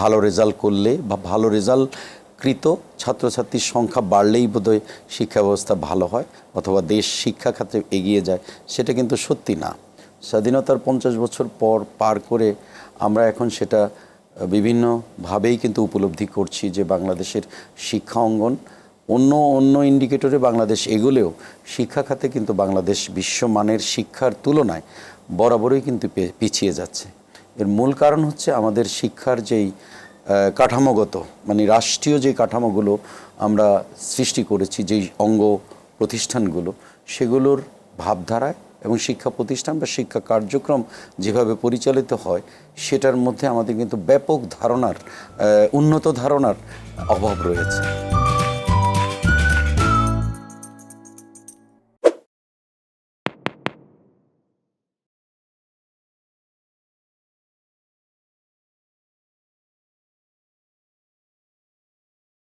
ভালো রেজাল্ট করলে বা ভালো রেজাল্ট কৃত ছাত্রছাত্রীর সংখ্যা বাড়লেই বোধহয় শিক্ষা ব্যবস্থা ভালো হয় অথবা দেশ শিক্ষা খাতে এগিয়ে যায়, সেটা কিন্তু সত্যি না। স্বাধীনতার পঞ্চাশ বছর পর পার করে আমরা এখন সেটা বিভিন্নভাবেই কিন্তু উপলব্ধি করছি যে বাংলাদেশের শিক্ষা অঙ্গন অন্য অন্য ইন্ডিকেটরে বাংলাদেশ এগুলেও শিক্ষা খাতে কিন্তু বাংলাদেশ বিশ্বমানের শিক্ষার তুলনায় বরাবরই কিন্তু পিছিয়ে যাচ্ছে। এর মূল কারণ হচ্ছে আমাদের শিক্ষার যেই কাঠামোগত মানে রাষ্ট্রীয় যে কাঠামোগুলো আমরা সৃষ্টি করেছি, যেই অঙ্গ প্রতিষ্ঠানগুলো, সেগুলোর ভাবধারায় এবং শিক্ষা প্রতিষ্ঠান বা শিক্ষা কার্যক্রম যেভাবে পরিচালিত হয়, সেটার মধ্যে আমাদের কিন্তু ব্যাপক ধারণার উন্নত ধারণার অভাব রয়েছে।